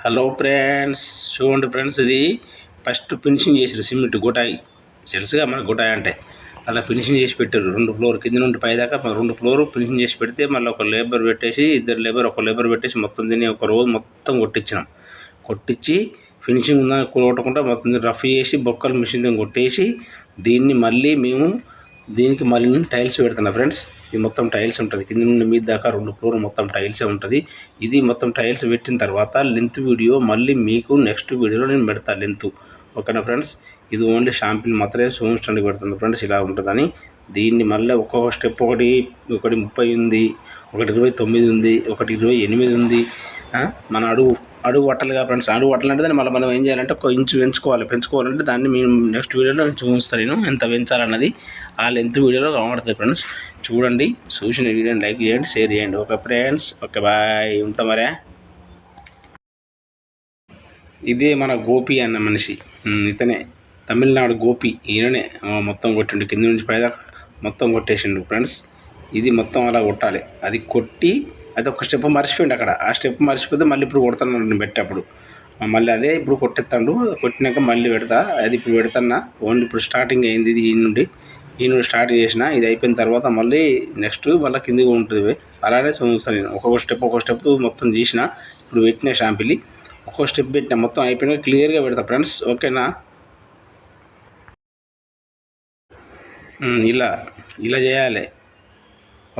Hello friends చూడండి friends ఇది first finishing చేసారు సిమెంట్ గుటాయి. తెలుసుగా మన గుటాయి అంటే. అలా ఫినిషింగ్ చేసి పెట్టారు రెండు ఫ్లోర్ కింద నుండి పైదాకా రెండు ఫ్లోర్ ఫినిషింగ్ చేసి పెడితే మళ్ళీ ఒక లేబర్ పెట్టేసి ఇద్దరు లేబర్ ఒక లేబర్ పెట్టేసి మొత్తం దీన్ని ఒక రోజు మొత్తం కొట్టించినాం కొట్టించి ఫినిషింగ్ ఉందని కొట్టకుండా మొత్తం రఫ్ చేసి బొక్కలు మిషన్ కొట్టేసి దీన్ని మళ్ళీ మేము దీనికి మళ్ళీ టైల్స్ పెడుతున్నా ఫ్రెండ్స్ ఇది మొత్తం టైల్స్ ఉంటుంది. కింద నుండి మీద దాకా రెండు ఫ్లోర్ మొత్తం టైల్సే ఉంటుంది. ఇది మొత్తం టైల్స్ పెట్టిన తర్వాత లెంత్ వీడియో మళ్ళీ మీకు నెక్స్ట్ వీడియోలో నేను పెడతా లెంత్ ఓకేనా ఫ్రెండ్స్ ఇది ఓన్లీ షాంపిల్ మాత్రమే చూపించడానికి పెడుతుంది ఫ్రెండ్స్ ఇలా ఉంటుందని. దీన్ని మళ్ళీ ఒక్కొక్క స్టెప్ ఒకటి ఒకటి ముప్పై ఉంది ఒకటి ఇరవై తొమ్మిది ఉంది ఒకటి ఇరవై ఎనిమిది ఉంది. మన అడుగు. అడుగు వట్టలుగా ఫ్రెండ్స్. అడుగు పట్టాలంటే దాన్ని మళ్ళీ మనం ఏం చేయాలంటే ఒక ఇంచు పెంచుకోవాలి. పెంచుకోవాలంటే దాన్ని మేము నెక్స్ట్ వీడియోలో చూపిస్తాను నేను ఎంత పెంచాలన్నది. ఆ లెంత్ వీడియోలో కనబడుతుంది ఫ్రెండ్స్. చూడండి చూసిన వీడియోని లైక్ చేయండి షేర్ చేయండి. Okay friends okay bye. ఉంటా మరే. ఇదే మన గోపి అన్న మనిషి. ఇతనే. తమిళనాడు గోపి. ఈయననే. మొత్తం కొట్టిండు. కింద నుంచి పైదాకా మొత్తం కొట్టేసిండు. ఫ్రెండ్స్ ఇది మొత్తం అలా కొట్టాలి. అది కొట్టి అయితే ఒక స్టెప్ మర్చిపోయిండు అక్కడ. ఆ స్టెప్ మర్చిపోతే మళ్ళీ ఇప్పుడు కొడతాను నేను పెట్టేప్పుడు మళ్ళీ అదే ఇప్పుడు కొట్టేస్తాడు. కొట్టినాక మళ్ళీ పెడతా. అది ఇప్పుడు పెడతాన్నా. ఓన్లీ ఇప్పుడు స్టార్టింగ్ అయింది ఇది ఈ నుండి. ఈ నుండి స్టార్ట్ చేసిన ఇది అయిపోయిన తర్వాత మళ్ళీ నెక్స్ట్ మళ్ళీ కిందికి ఉంటుంది అలానే చూస్తాను నేను. ఒక్కొక్క స్టెప్ ఒక్కొక్క స్టెప్ మొత్తం చేసిన ఇప్పుడు పెట్టిన షాంపిల్ ఒక్కొక్క స్టెప్ పెట్టిన మొత్తం అయిపోయినాక క్లియర్గా పెడతా ఫ్రెండ్స్. ఓకేనా? ఇలా. ఇలా చేయాలి.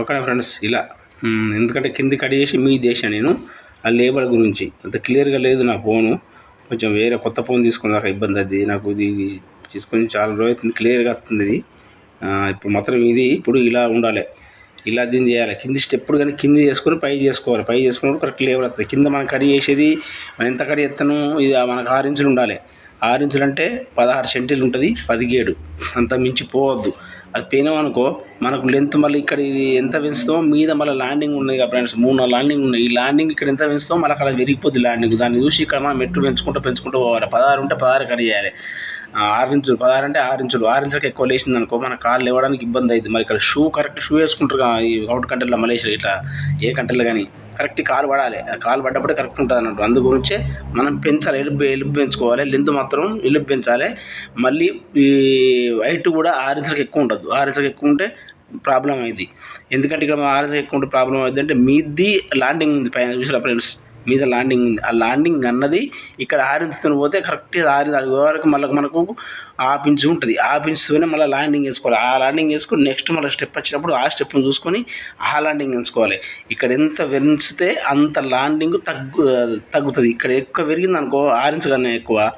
ఓకేనా ఫ్రెండ్స్? ఇలా. ఎందుకంటే కింది కట్ చేసి మీ చేశాను నేను ఆ లేబర్ గురించి. అంత క్లియర్గా లేదు నా ఫోను. కొంచెం వేరే కొత్త ఫోన్ తీసుకుని నాకు ఇబ్బంది అది. నాకు ఇది తీసుకొని చాలా రోజు అవుతుంది క్లియర్గా వస్తుంది ఇది. ఇప్పుడు మాత్రం ఇది ఇప్పుడు ఇలా ఉండాలి. ఇలా దీన్ని చేయాలి. కింది స్టెప్పుడు కానీ కింది చేసుకొని పై చేసుకోవాలి. పై చేసుకున్నప్పుడు కరెక్ట్ లేబర్ వస్తుంది. కింద మనం కడి చేసేది మనం ఎంత కడి ఎత్తను ఇది మనకు ఆరు ఇంచులు ఉండాలి. ఆరు ఇంచులు అంటే పదహారు సెంటీలు ఉంటుంది పదిహేడు. అంత మించి పోవద్దు. అది పోయినాం అనుకో మనకు లెంత్ మళ్ళీ ఇక్కడ ఇది ఎంత పెంచుతామో మీద మళ్ళీ ల్యాండింగ్ ఉన్నది కదా ఫ్రెండ్స్ మూడు నాలుగు ల్యాండింగ్ ఉన్నాయి. ఈ ల్యాండింగ్ ఇక్కడ ఎంత పెంచుతామో మళ్ళీ అక్కడ విరిగిపోద్ది ల్యాండింగ్ దాన్ని చూసి ఇక్కడ మనం మెట్టు పెంచుకుంటూ పెంచుకుంటూ పోవాలి. పదహారు ఉంటే పదహారు కట్ చేయాలి. ఆరు ఇంచులు పదహారు అంటే ఆరు ఇంచులు. ఆరు ఇంచులకు ఎక్కువ లేచింది అనుకో మన కాళ్ళు ఇవ్వడానికి ఇబ్బంది అయింది మరి ఇక్కడ షూ కరెక్ట్ షూ వేసుకుంటారు ఈ అవుట్ కంట్రీలో మలేషియా ఇట్లా ఏ కంట్రీలో కానీ. కరెక్ట్ కాలు పడాలి. కాలు పడ్డప్పుడు కరెక్ట్ ఉంటుంది అన్నట్టు. అందు గురించే మనం పెంచాలి ఎలుపు ఎలుపు పెంచుకోవాలి లెంత్ మాత్రం ఎలుపు పెంచాలి. మళ్ళీ ఈ వైట్ కూడా ఆరు ఇంచులకు ఎక్కువ ఉండదు ఆరు ఇంచులకు ఎక్కువ ఉంటే ప్రాబ్లం అయింది. ఎందుకంటే ఇక్కడ ఆరు ఇంచులకు ఎక్కువ ఉంటే ప్రాబ్లం అయింది అంటే మీది ల్యాండింగ్ ఉంది పైన చూసారా ఫ్రెండ్స్. మీద ల్యాండింగ్ ఉంది. ఆ ల్యాండింగ్ అన్నది ఇక్కడ ఆరించుతో పోతే కరెక్ట్గా ఆరి వరకు మళ్ళీ మనకు ఆపించి ఉంటుంది ఆ మళ్ళీ ల్యాండింగ్ వేసుకోవాలి ఆ ల్యాండింగ్ వేసుకొని నెక్స్ట్ మళ్ళీ స్టెప్ వచ్చినప్పుడు ఆ స్టెప్ను చూసుకొని ఆ ల్యాండింగ్ వేసుకోవాలి ఇక్కడ ఎంత పెంచితే అంత ల్యాండింగ్ తగ్గు తగ్గుతుంది. ఇక్కడ ఎక్కువ పెరిగింది అనుకో ఆరించగానే ఎక్కువ.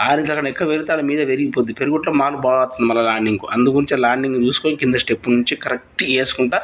ఆరెంజ్ అక్కడ ఎక్క పెరిగితే మీద పెరిగిపోద్ది. పెరుగుట్లో మాలు బాగా మళ్ళీ ల్యాండింగ్ అందుగురించి ల్యాండింగ్ చూసుకొని కింద స్టెప్ నుంచి కరెక్ట్ వేసుకుంటా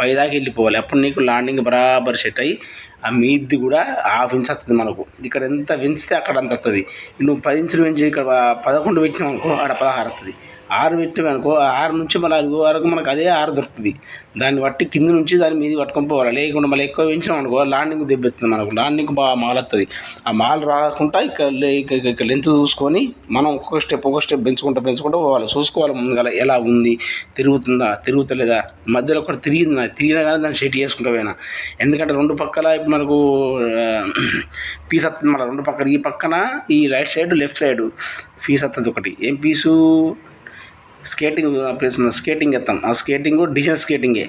పైదాకి వెళ్ళిపోవాలి. అప్పుడు నీకు ల్యాండింగ్ బరాబర్ సెట్ అయ్యి ఆ మీది కూడా హాఫ్ ఇంచ్ వస్తుంది మనకు. ఇక్కడ ఎంత పెంచితే అక్కడ అంత వస్తుంది. నువ్వు పది ఇంచులు పెంచి ఇక్కడ పదకొండు పెట్టినావు అనుకో ఆడ పదహారు వస్తుంది. ఆరు పెట్టినావు అనుకో ఆరు నుంచి మళ్ళీ అడుగు వరకు మనకు అదే ఆరు దొరుకుతుంది. దాన్ని బట్టి కింద నుంచి దాని మీద పట్టుకొని పోవాలి. లేకుండా మళ్ళీ ఎక్కువ పెంచినాం అనుకో ల్యాండింగ్ దెబ్బెత్తుంది మనకు. ల్యాండింగ్ బాగా మాలత్తుంది. ఆ మాల్ రాకుండా ఇక్కడ లెంత్ చూసుకొని మనం ఒక్కొక్క స్టెప్ ఒక్కొక్క స్టెప్ పెంచుకుంటూ పెంచుకుంటూ పోవాలి. చూసుకోవాలి ముందుగా ఎలా ఉంది తిరుగుతుందా తిరుగుతలేదా? మధ్యలో ఒకటి తిరిగింది నాకు తిరిగినా కానీ దాన్ని సెట్ చేసుకుంటూ పోయినా. ఎందుకంటే రెండు పక్కల ఇప్పుడు మనకు పీస్ వస్తుంది మన రెండు పక్కన ఈ పక్కన ఈ right side left side piece వస్తుంది ఒకటి. ఏం పీసు స్కేటింగ్ ప్లేస్ మన స్కేటింగ్ ఎత్తాం. ఆ స్కేటింగ్ డిజైన్ స్కేటింగే.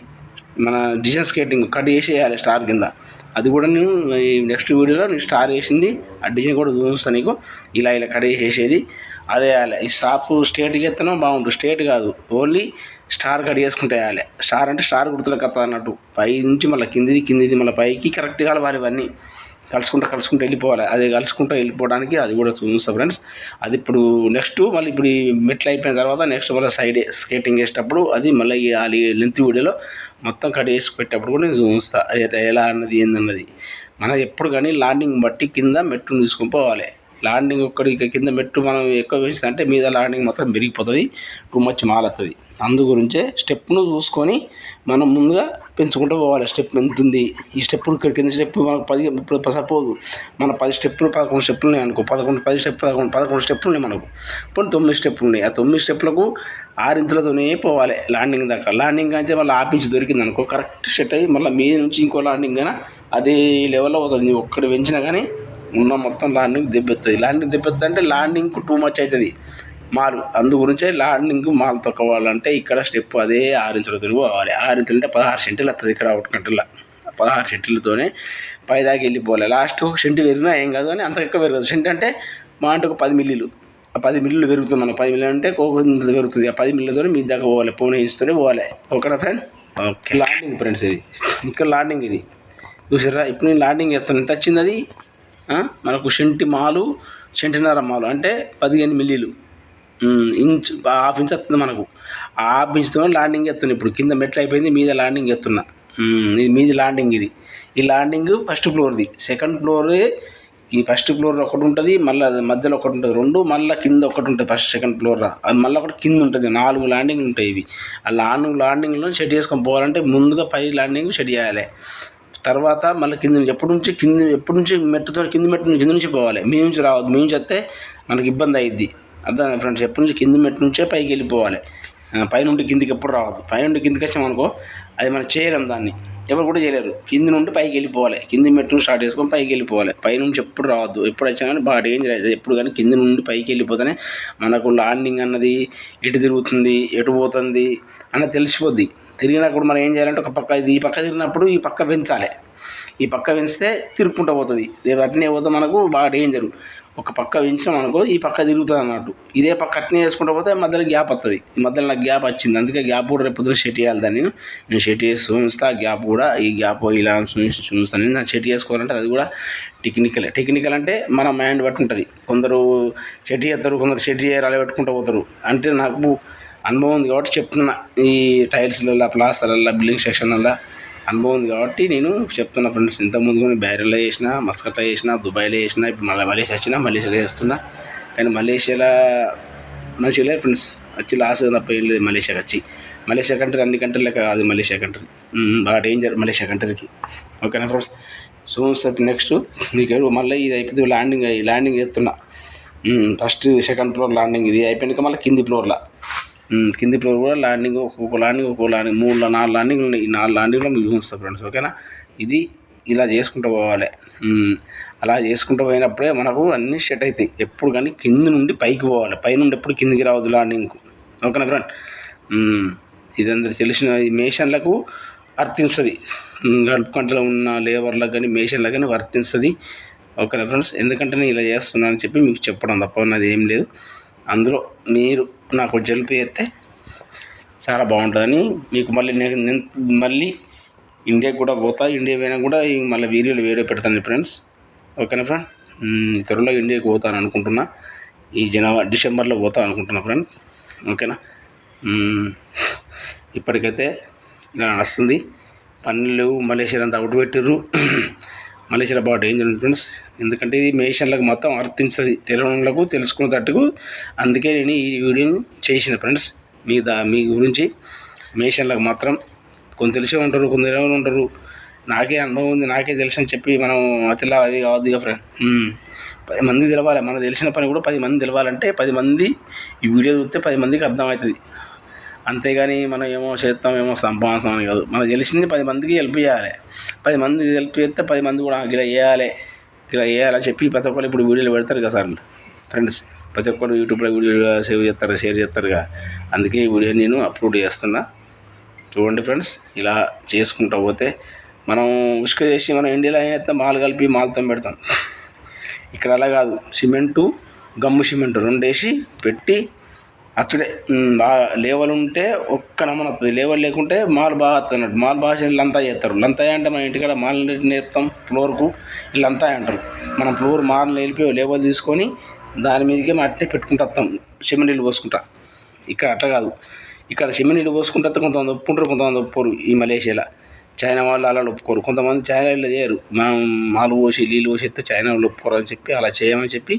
మన డిజైన్ స్కేటింగ్ కట్ చేసేయాలి స్టార్ కింద. అది కూడా నేను ఈ నెక్స్ట్ వీడియోలో నేను స్టార్ వేసింది ఆ డిజైన్ కూడా చూపిస్తాను నీకు. ఇలా ఇలా కట్ చేసేది అదే వేయాలి ఈ స్టాప్ స్టేట్కి ఎత్తనో బాగుంటుంది. స్టేట్ కాదు. ఓన్లీ స్టార్ కట్ చేసుకుంటే వేయాలి స్టార్ అంటే స్టార్ గుర్తులకు వస్తుంది అన్నట్టు. పై నుంచి మళ్ళీ కిందిది కిందిది మళ్ళీ పైకి కరెక్ట్గా వారి ఇవన్నీ. కలుసుకుంటూ కలుసుకుంటూ వెళ్ళిపోవాలి. అది కలుసుకుంటూ వెళ్ళిపోవడానికి అది కూడా చూస్తాం ఫ్రెండ్స్. అది ఇప్పుడు నెక్స్ట్ మళ్ళీ ఇప్పుడు ఈ మెట్లు అయిపోయిన తర్వాత నెక్స్ట్ మళ్ళీ సైడ్ స్కేటింగ్ వేసేటప్పుడు అది మళ్ళీ ఈ ఆ లెంత్ వీడియోలో మొత్తం కట్ చేసి పెట్టేటప్పుడు కూడా నేను చూస్తా. అది ఎలా అన్నది ఏందన్నది. మనం ఎప్పుడు కానీ లాండింగ్ బట్టి కింద మెట్టును తీసుకొని పోవాలి. ల్యాండింగ్ ఒక్కడి ఇక కింద మెట్టు మనం ఎక్కువ వేస్తే అంటే మీద ల్యాండింగ్ మొత్తం పెరిగిపోతుంది టూ మచ్ మాలతుంది అందు గురించే స్టెప్ను చూసుకొని మనం ముందుగా పెంచుకుంటూ పోవాలి. స్టెప్ ఎంత ఉంది ఈ స్టెప్పులు ఇక్కడ కింద స్టెప్ మనకు పది ఇప్పుడు సపోజ్ మన పది స్టెప్పులు పదకొండు స్టెప్పులు ఉన్నాయి అనుకో. పదకొండు పది స్టెప్ పదకొండు పదకొండు స్టెప్పులు ఉన్నాయి మనకు. ఇప్పుడు తొమ్మిది స్టెప్పులు ఉన్నాయి. ఆ తొమ్మిది స్టెప్లకు ఆరింతలతోనే పోవాలి ల్యాండింగ్ దాకా. ల్యాండింగ్ అంటే మళ్ళీ ఆపించి దొరికింది అనుకో. కరెక్ట్ సెట్ అయ్యి మళ్ళీ మీద నుంచి ఇంకో ల్యాండింగ్ అయినా అదే లెవెల్లో పోతుంది. నువ్వు పెంచినా కానీ ఉన్న మొత్తం ల్యాండింగ్ దెబ్బెత్తుంది. ల్యాండింగ్ దెబ్బెత్తుంది అంటే ల్యాండింగ్ టూ మచ్ అవుతుంది మాల్ అందు గురించే ల్యాండింగ్ మాల్ తొక్కవాలంటే ఇక్కడ స్టెప్ అదే ఆరు ఇంచుల తిరుగు పోవాలి ఆరు ఇంచులు అంటే పదహారు సెంటీలు వస్తుంది ఇక్కడ ఒకటి గంటల పదహారు సెంటీలతోనే పైదాకా వెళ్ళిపోవాలి. లాస్ట్ ఒక సెంటు పెరిగినా ఏం కాదు అని అంత ఎక్కువ పెరగదు. సెంటు అంటే మా అంటే ఒక పది మిల్లీలు. ఆ పది మిల్లులు పెరుగుతుంది మనం పది మిల్లు అంటే ఒక ఇంత పెరుగుతుంది. ఆ పది మిల్లులతో మీ దాకా పోవాలి. పోనీ ఇంచుతోనే పోవాలి. ఓకేనా ఫ్రెండ్ ఓకే. ల్యాండింగ్ ఫ్రెండ్స్ ఇది. ఇక్కడ ల్యాండింగ్ ఇది. చూసారా ఇప్పుడు నేను ల్యాండింగ్ చేస్తాను. ఎంత వచ్చింది అది? మనకు సెంటి మాలు సెంటిన్నర మాలు అంటే పదిహేను మిల్లీలు. ఇంచ్ హాఫ్ ఇంచ్ వస్తుంది మనకు. ఆ హాఫ్ ఇంచ్తో ల్యాండింగ్ ఎత్తున్నా ఇప్పుడు. కింద మెట్లు అయిపోయింది మీద ల్యాండింగ్ ఎత్తున్నా ఇది మీది ల్యాండింగ్ ఇది. ఈ ల్యాండింగ్ ఫస్ట్ ఫ్లోర్ది సెకండ్ ఫ్లోర్ ఈ ఫస్ట్ ఫ్లోర్ ఒకటి ఉంటుంది మళ్ళీ మధ్యలో ఒకటి ఉంటుంది. రెండు మళ్ళీ కింద ఒకటి ఉంటుంది ఫస్ట్ సెకండ్ ఫ్లోర్ అది మళ్ళీ ఒకటి కింద ఉంటుంది. నాలుగు ల్యాండింగ్లు ఉంటాయి ఇవి. ఆ నాలుగు ల్యాండింగ్లో సెట్ చేసుకొని పోవాలంటే ముందుగా పై ల్యాండింగ్ సెట్ చేయాలి. తర్వాత మళ్ళీ కింద నుంచి ఎప్పటి నుంచి కింద ఎప్పటి నుంచి మెట్టుతో కింద మెట్టు నుంచి కింద నుంచి పోవాలి. మీ నుంచి రావద్దు. మీ నుంచి వస్తే మనకి ఇబ్బంది అయ్యిద్ది అర్థం ఫ్రెండ్స్ ఎప్పటి నుంచి కింద మెట్టు నుంచే పైకి వెళ్ళిపోవాలి. పైనుండి కిందికి ఎప్పుడు రావద్దు. పైనుండి కిందికి వచ్చామనుకో అది మనం చేయలేం దాన్ని. ఎవరు కూడా చేయలేరు. కింది నుండి పైకి వెళ్ళిపోవాలి. కింది మెట్టును స్టార్ట్ చేసుకొని పైకి వెళ్ళిపోవాలి. పై నుంచి ఎప్పుడు రావద్దు. ఎప్పుడు వచ్చా కానీ బాగా డేంజర్ అవుతుంది ఎప్పుడు కానీ కింది నుండి పైకి వెళ్ళిపోతేనే మనకు ల్యాండింగ్ అన్నది ఎటు తిరుగుతుంది ఎటు పోతుంది అన్నది తెలిసిపోద్ది. తిరిగినప్పుడు మనం ఏం చేయాలంటే ఒక పక్క ఇది ఈ పక్క తిరిగినప్పుడు ఈ పక్క పెంచాలి. ఈ పక్క పెంచితే తిరుక్కుంటూ పోతుంది. రేపు అట్నే పోతే మనకు బాగా డేంజర్ ఒక పక్క పెంచినాం అనుకో ఈ పక్క తిరుగుతుంది అన్నట్టు. ఇదే పక్క అట్నే వేసుకుంటూ పోతే మధ్యలో గ్యాప్ వస్తుంది ఈ మధ్యలో నాకు గ్యాప్ వచ్చింది. అందుకే గ్యాప్ కూడా రేపు పొద్దున సెట్ చేయాలి దాన్ని. నేను సెట్ చేసి చూపిస్తా గ్యాప్ కూడా ఈ గ్యాప్ ఇలా చూసి చూపిస్తాను నేను షెట్ చేసుకోవాలంటే అది కూడా టెక్నికల్ టెక్నికల్ అంటే మన మైండ్ బట్టి ఉంటుంది కొందరు సెట్ చేస్తారు కొందరు సెట్ చేయరు అలా పెట్టుకుంటూ పోతారు. అంటే నాకు అనుభవం ఉంది కాబట్టి చెప్తున్నా. ఈ టైల్స్లలో ప్లాస్టర్లలో బిల్డింగ్ సెక్షన్లలో అనుభవం ఉంది కాబట్టి నేను చెప్తున్నా ఫ్రెండ్స్ ఇంతకుముందు కూడా బైరల్లో చేసిన మస్కట్లో చేసిన దుబాయ్లో చేసిన ఇప్పుడు మళ్ళీ మలేషియా వచ్చినా మలేషియాలో చేస్తున్నా. కానీ మలేషియాలో మంచిగా లేదు ఫ్రెండ్స్ వచ్చి లాస్ తప్ప ఏం లేదు మలేషియాకి వచ్చి. మలేషియా కంట్రీ అన్ని కంట్రీ కాదు మలేషియా కంట్రీ బాగా డేంజర్ మలేషియా కంట్రీకి ఓకేనా ఫ్రెండ్స్ సో సార్ నెక్స్ట్ మీకు మళ్ళీ ఇది అయిపోతే ల్యాండింగ్ అయ్యి ల్యాండింగ్ చేస్తున్నా. ఫస్ట్ సెకండ్ ఫ్లోర్ ల్యాండింగ్ ఇది అయిపోయినాక మళ్ళీ కింది ఫ్లోర్లో కింది ఫ్లోర్ కూడా ల్యాండింగ్ ఒక్కొక్క ల్యాండింగ్ ఒక్కొక్క ల్యాండింగ్ మూడు నాలుగు ల్యాండింగ్లు ఉన్నాయి. ఈ నాలుగు ల్యాండింగ్లో మీకు చూపిస్తాను ఫ్రెండ్స్ ఓకేనా? ఇది ఇలా చేసుకుంటూ పోవాలి. అలా చేసుకుంటూ పోయినప్పుడే మనకు అన్నీ సెట్ అవుతాయి ఎప్పుడు కానీ కింది నుండి పైకి పోవాలి. పై నుండి ఎప్పుడు కిందికి రావద్దు ల్యాండింగ్కు. ఓకేనా ఫ్రెండ్? ఇదందరూ తెలిసిన ఈ మేషన్లకు వర్తిస్తుంది గడుపు కంట్రీలో ఉన్న లేబర్లకు కానీ మేషన్లకు కానీ వర్తిస్తుంది ఓకేనా ఫ్రెండ్స్? ఎందుకంటే నేను ఇలా చేస్తున్నానని చెప్పి మీకు చెప్పడం తప్ప ఉన్నది ఏం లేదు. అందులో మీరు నాకు జలుపు చేస్తే చాలా బాగుంటుందని. మీకు మళ్ళీ నేను మళ్ళీ ఇండియాకి కూడా పోతా. ఇండియా పోయినా కూడా మళ్ళీ వీడియోలు వీడియో పెడతాను ఫ్రెండ్స్. ఓకేనా ఫ్రెండ్? త్వరలో ఇండియాకి పోతాను అనుకుంటున్నా. ఈ జనవరి డిసెంబర్లో పోతా అనుకుంటున్నా ఫ్రెండ్. ఓకేనా? ఇప్పటికైతే ఇలా నడుస్తుంది. పనులు మలేషియా అంతా అవుట్ పెట్టిర్రు మలేషియా బాగా డేంజర్ ఉంది ఫ్రెండ్స్ ఎందుకంటే ఇది మేషన్లకు మొత్తం వర్తించదు తెలియనులకు తెలుసుకునేటట్టుకు అందుకే నేను ఈ వీడియోని చేసిన ఫ్రెండ్స్ మీ దా మీ గురించి మేషన్లకు మాత్రం కొంత తెలిసే ఉంటారు కొందరు ఎవరు ఉంటారు. నాకే అనుభవం ఉంది నాకే తెలుసు అని చెప్పి మనం అతిలా అది కావద్దు ఇక ఫ్రెండ్ పది మంది తెలవాలి మనకు తెలిసిన పని కూడా పది మంది తెలవాలంటే పది మంది ఈ వీడియో చూస్తే పది మందికి అర్థమవుతుంది. అంతేగాని మనం ఏమో చేస్తాం ఏమో సంపాదిస్తాం అని కాదు. మనకు తెలిసింది పది మందికి హెల్ప్ చేయాలి. పది మంది హెల్ప్ చేస్తే పది మంది కూడా ఇలా చేయాలి. ఇలా చేయాలని చెప్పి ప్రతి ఒక్కరు ఇప్పుడు వీడియోలు పెడతారు కదా సార్. ఫ్రెండ్స్ ప్రతి ఒక్కరు యూట్యూబ్లో వీడియో సేవ్ చేస్తారు షేర్ చేస్తారుగా. అందుకే ఈ వీడియో నేను అప్లోడ్ చేస్తున్నా. చూడండి ఫ్రెండ్స్ ఇలా చేసుకుంటూ పోతే మనం ఉసుక చేసి మనం ఇండియాలో ఏం చేస్తాం? మాలు కలిపి మాలతో పెడతాం. ఇక్కడ అలా కాదు. సిమెంటు గమ్ము సిమెంటు రెండు వేసి పెట్టి అక్కడే ఉమ్, బాగా ఉంటే ఒక్క నమ్మన వస్తుంది లేవలు లేకుంటే మాల్ బాగా వస్తుంది అన్నట్టు మాల్ బాగా చేసి లంతా చేస్తారు లంతా అంటే మన ఇంటికాడ మాల్ నేర్పుతాం ఫ్లోర్కు వీళ్ళంతా అంటారు. మనం ఫ్లోర్ మాల్ వెళ్ళిపోయి లేవలు తీసుకొని దాని మీదకే అట్టే పెట్టుకుంటూ వస్తాం సిమెంట్ పోసుకుంటా. ఇక్కడ అట్లా కాదు. ఇక్కడ సిమెంట్ పోసుకుంటా పోసుకుంటే కొంతమంది ఒప్పుకుంటారు కొంతమంది ఒప్పుకోరు ఈ మలేషియాలో. చైనా వాళ్ళు అలా ఒప్పుకోరు. కొంతమంది చైనా వాళ్ళు చేయరు. మనం మాలు పోసి నీళ్ళు పోసి ఎత్తే చైనా వాళ్ళు ఒప్పుకోరు అని చెప్పి అలా చేయమని చెప్పి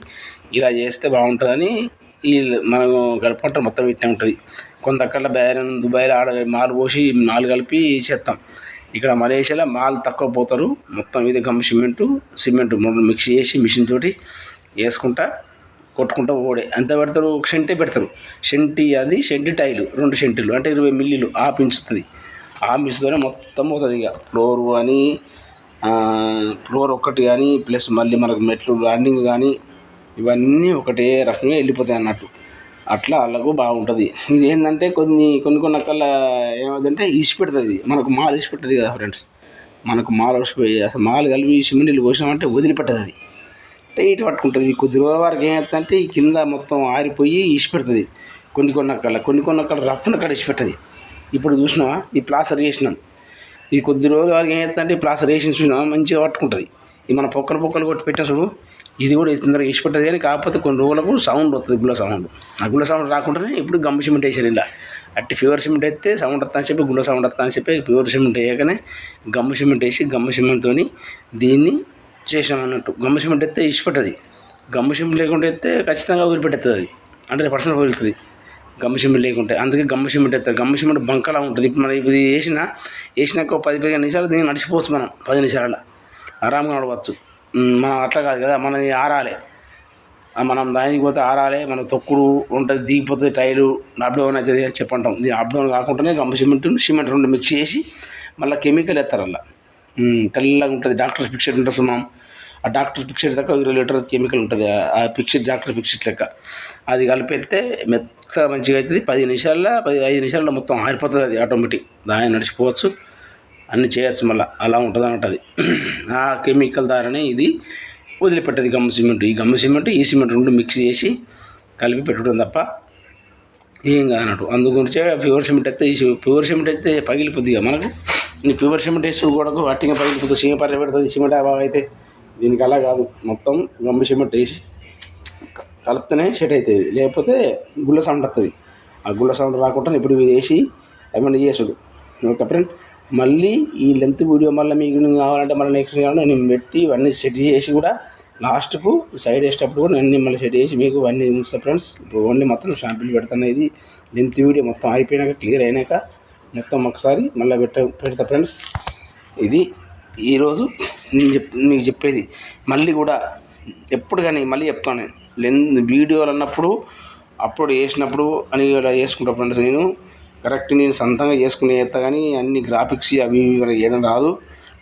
ఇలా చేస్తే బాగుంటుందని ఈ మనం కలుపుకుంటాం మొత్తం ఇట్టే ఉంటుంది. కొంత అక్కడ బేరన్ దుబాయ్లో ఆడ మాలు పోసి మాలు కలిపి చేస్తాం ఇక్కడ మలేషియాలో మాల్ తక్కువ పోతారు. మొత్తం ఇది గమ్ సిమెంటు సిమెంట్ మిక్స్ చేసి మిషన్ తోటి వేసుకుంటా కొట్టుకుంటా ఓడే ఎంత పెడతారు? ఒక సెంటే పెడతారు. సెంటి అది సెంటి టైలు రెండు సెంటీలు అంటే ఇరవై మిల్లీలు ఆ పెంచుతుంది ఆ మిస్తోనే మొత్తం పోతుంది ఇక ఫ్లోర్ కానీ ఫ్లోర్ ఒక్కటి కానీ ప్లస్ మళ్ళీ మనకు మెట్లు ల్యాండింగ్ కానీ ఇవన్నీ ఒకటే రకంగా వెళ్ళిపోతాయి అన్నట్టు. అట్లా వాళ్ళకు బాగుంటుంది. ఇది ఏంటంటే కొన్ని కొన్ని కొన్ని కల్లా ఏమవుతుందంటే ఇసి పెడుతుంది. మనకు మాలు ఇసి పెడుతుంది కదా ఫ్రెండ్స్ మనకు మాలు వసిపోయి అసలు మాలు కలిపి సిమెంట్ నీళ్ళు పోసినామంటే వదిలిపెట్టదు అది టైట్ పట్టుకుంటుంది. కొద్ది రోజుల వరకు ఏమవుతుందంటే ఈ కింద మొత్తం ఆరిపోయి ఇసి పెడుతుంది. కొన్ని కొన్ని అక్కల కొన్ని కొన్ని అక్కల రఫ్న కడ ఇసి పెట్టదు ఇప్పుడు చూసినావా? ఈ ప్లాస్టర్ చేసినాం. ఈ కొద్ది రోజుల వరకు ఏమవుతుందంటే ఈ ప్లాస్టర్ వేసి చూసినా మంచిగా పట్టుకుంటుంది. ఇది మన పొక్కలు పొక్కలు కొట్టి పెట్టిన చూడు ఇది కూడా తొందరగా వేసి పెట్టదు కానీ కాకపోతే కొన్ని రోజులకు సౌండ్ వస్తుంది గుల్ల సౌండ్. ఆ గుల్ల సౌండ్ రాకుండానే ఇప్పుడు గమ్మ సిమెంట్ వేసారు ఇలా. అట్టి ప్యూర్ సిమెంట్ అయితే సౌండ్ వస్తా అని చెప్పి గుల్ల సౌండ్ వస్తా అని చెప్పి ప్యూర్ సిమెంట్ వేయగానే గమ్మ సిమెంట్ వేసి గమ్మ సిమెంట్తో దీన్ని చేసాం అన్నట్టు. గమ్మ సిమెంట్ అయితే ఇష్టపడుతుంది గమ్మ సిమెంట్ లేకుండా అయితే ఖచ్చితంగా వదిలిపెట్టేస్తుంది అది. అంటే పర్సనల్ వదులుతుంది. గమ్మ సిమెంట్ లేకుంటే. అందుకే గమ్మ సిమెంట్ వేస్తారు. గమ్మ సిమెంట్ బంకలా ఉంటుంది. ఇప్పుడు మనం ఇది వేసిన వేసినాక పది పదిహేను నిమిషాలు దీన్ని నడిచిపోవచ్చు మనం. పది నిమిషాల ఆరాంగా నడవచ్చు. మనం అట్లా కాదు కదా మనది ఆరాలి. మనం దానికి పోతే ఆరాలి మన తొక్కుడు ఉంటుంది దిగిపోతుంది టైరు అప్ డౌన్ అవుతుంది అని చెప్పంటాం. ఇది అప్ డౌన్ కాకుండానే గమ్మ సిమెంట్ సిమెంట్ రెండు మిక్స్ చేసి మళ్ళీ కెమికల్ వేస్తారు అలా. తెల్లగా ఉంటుంది డాక్టర్ ఫిక్సెడ్ ఉంటుంది సున్నాం ఆ డాక్టర్ ఫిక్సెడ్ దాకా ఇరవై లీటర్ కెమికల్ ఉంటుంది ఆ- ఆ ఫిక్సెడ్ డాక్టర్ ఫిక్సెడ్ లెక్క. అది కలిపేస్తే మెత్త మంచిగా అవుతుంది పది నిమిషాల్లో పది ఐదు నిమిషాల్లో మొత్తం ఆరిపోతుంది అది ఆటోమేటిక్ దాని నడిచిపోవచ్చు. అన్నీ చేయొచ్చు మళ్ళీ అలా ఉంటుంది అంటది ఆ కెమికల్ ద్వారానే ఇది వదిలిపెట్టేది గమ్మ సిమెంట్. ఈ గమ్మ సిమెంట్ ఈ సిమెంట్ రెండు మిక్స్ చేసి కలిపి పెట్టడం తప్ప ఏం కాదన్నట్టు. అందుగురించే ప్యూర్ సిమెంట్ అయితే ఈ ప్యూర్ సిమెంట్ అయితే పగిలిపోద్ది ఇక మనకు. నీ ప్యూర్ సిమెంట్ వేసి కూడా అట్టిగా పగిలిపోతుంది సీమ పర్రె పెడుతుంది సిమెంట్ బాగా అయితే. దీనికి అలా కాదు. మొత్తం గమ్మ సిమెంట్ వేసి కలిపితేనే సెట్ అవుతుంది లేకపోతే గుళ్ళ సౌండ్ వస్తుంది. ఆ గుళ్ళ సౌండ్ రాకుండా ఇప్పుడు ఇవి వేసి ఏమైనా చేసుడు ఓకే ఫ్రెండ్? మళ్ళీ ఈ లెంత్ వీడియో మళ్ళీ మీకు కావాలంటే మళ్ళీ నెక్స్ట్ కావాలంటే నేను పెట్టి ఇవన్నీ సెట్ చేసి కూడా లాస్ట్కు సైడ్ వేసేటప్పుడు కూడా అన్నీ మళ్ళీ సెట్ చేసి మీకు అన్నీ చూస్తా ఫ్రెండ్స్ ఇప్పుడు ఓన్లీ మొత్తం షాంపిల్ పెడతాను ఇది. లెంత్ వీడియో మొత్తం అయిపోయినాక క్లియర్ అయినాక మొత్తం ఒకసారి మళ్ళీ పెట్ట పెడతా ఫ్రెండ్స్ ఇది ఈరోజు నేను చెప్ మీకు చెప్పేది. మళ్ళీ కూడా ఎప్పుడు కానీ మళ్ళీ చెప్తాను నేను. లెన్ వీడియోలు అన్నప్పుడు అప్పుడు చేసినప్పుడు అని ఇలా చేసుకుంటా ఫ్రెండ్స్ నేను. కరెక్ట్ నేను సొంతంగా చేసుకునే చేస్తా కానీ అన్ని గ్రాఫిక్స్ అవి ఇవి రాదు.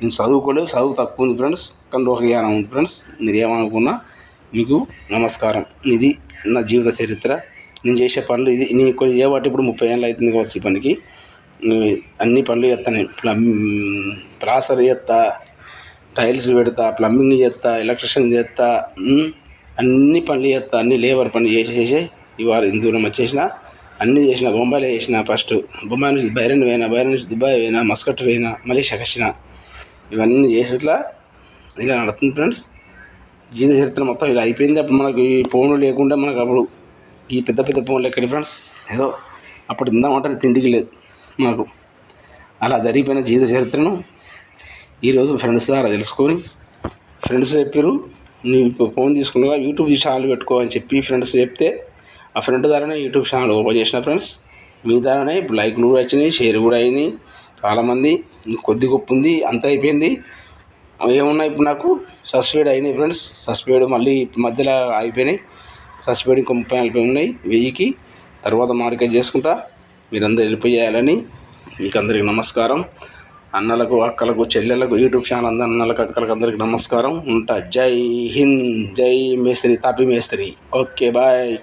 నేను చదువుకోలేదు చదువు తక్కువ ఉంది ఫ్రెండ్స్ కానీ ఒక జ్ఞానం ఉంది ఫ్రెండ్స్ మీరు ఏమనుకున్నా మీకు నమస్కారం. ఇది నా జీవిత చరిత్ర. నేను చేసే పనులు ఇది. నేను కొన్ని చేయబట్టి ఇప్పుడు ముప్పై ఏళ్ళు అవుతుంది కావచ్చు ఈ పనికి. అన్ని పనులు చేస్తాను నేను. ప్లమ్ ప్లాసర్ చేస్తా టైల్స్ పెడతా ప్లంబింగ్ చేస్తా ఎలక్ట్రిషియన్ చేస్తా అన్ని పనులు చేస్తా అన్ని లేబర్ పనులు చేసి చేసి ఇవాళ ఇందులో దూరం వచ్చేసిన అన్నీ చేసిన బొంబాయిలో చేసిన ఫస్ట్ బొంబాయి నుంచి బైరన్ పోయినా బైరన్ నుంచి దుబాయ్ పోయినా మస్కట్ పోయినా మలేషియా వచ్చిన ఇవన్నీ చేసేట్లా ఇలా నడుతుంది ఫ్రెండ్స్ జీవిత చరిత్ర మొత్తం ఇలా అయిపోయింది. అప్పుడు మనకు ఈ ఫోన్లు లేకుండా మనకు అప్పుడు ఈ పెద్ద పెద్ద ఫోన్లు ఎక్కడి ఫ్రెండ్స్ ఏదో అప్పుడు తిందామంటే తిండికి లేదు మాకు. అలా జరిగిపోయిన జీవిత చరిత్రను ఈరోజు ఫ్రెండ్స్ ద్వారా తెలుసుకొని ఫ్రెండ్స్ చెప్పారు నీ ఇప్పుడు ఫోన్ తీసుకున్నావా? యూట్యూబ్ ఛానల్ పెట్టుకో అని చెప్పి ఫ్రెండ్స్ చెప్తే ఆ ఫ్రెండ్ ద్వారానే యూట్యూబ్ ఛానల్ ఓపెన్ చేసిన ఫ్రెండ్స్. మీ ద్వారానే ఇప్పుడు లైక్లు కూడా వచ్చినాయి షేర్ కూడా అయినాయి. చాలామంది కొద్ది గొప్ప ఉంది అంత అయిపోయింది. ఏమున్నాయి ఇప్పుడు నాకు? సబ్స్క్రైబ్ అయినాయి ఫ్రెండ్స్. సబ్స్క్రైబ్ మళ్ళీ మధ్యలో అయిపోయినాయి. సబ్స్క్రైబ్ ఇంకో ముప్పై నలభై ఉన్నాయి వెయ్యికి. తర్వాత మార్కెట్ చేసుకుంటా. మీరందరూ వెళ్ళిపోయేయాలని మీకు అందరికీ నమస్కారం. అన్నలకు అక్కలకు చెల్లెలకు యూట్యూబ్ ఛానల్ అందరి అన్నలకు అక్కలకు అందరికీ నమస్కారం. ఉంటా. జై హింద్ జై మేస్త్రి తాపి మేస్త్రి. Okay bye.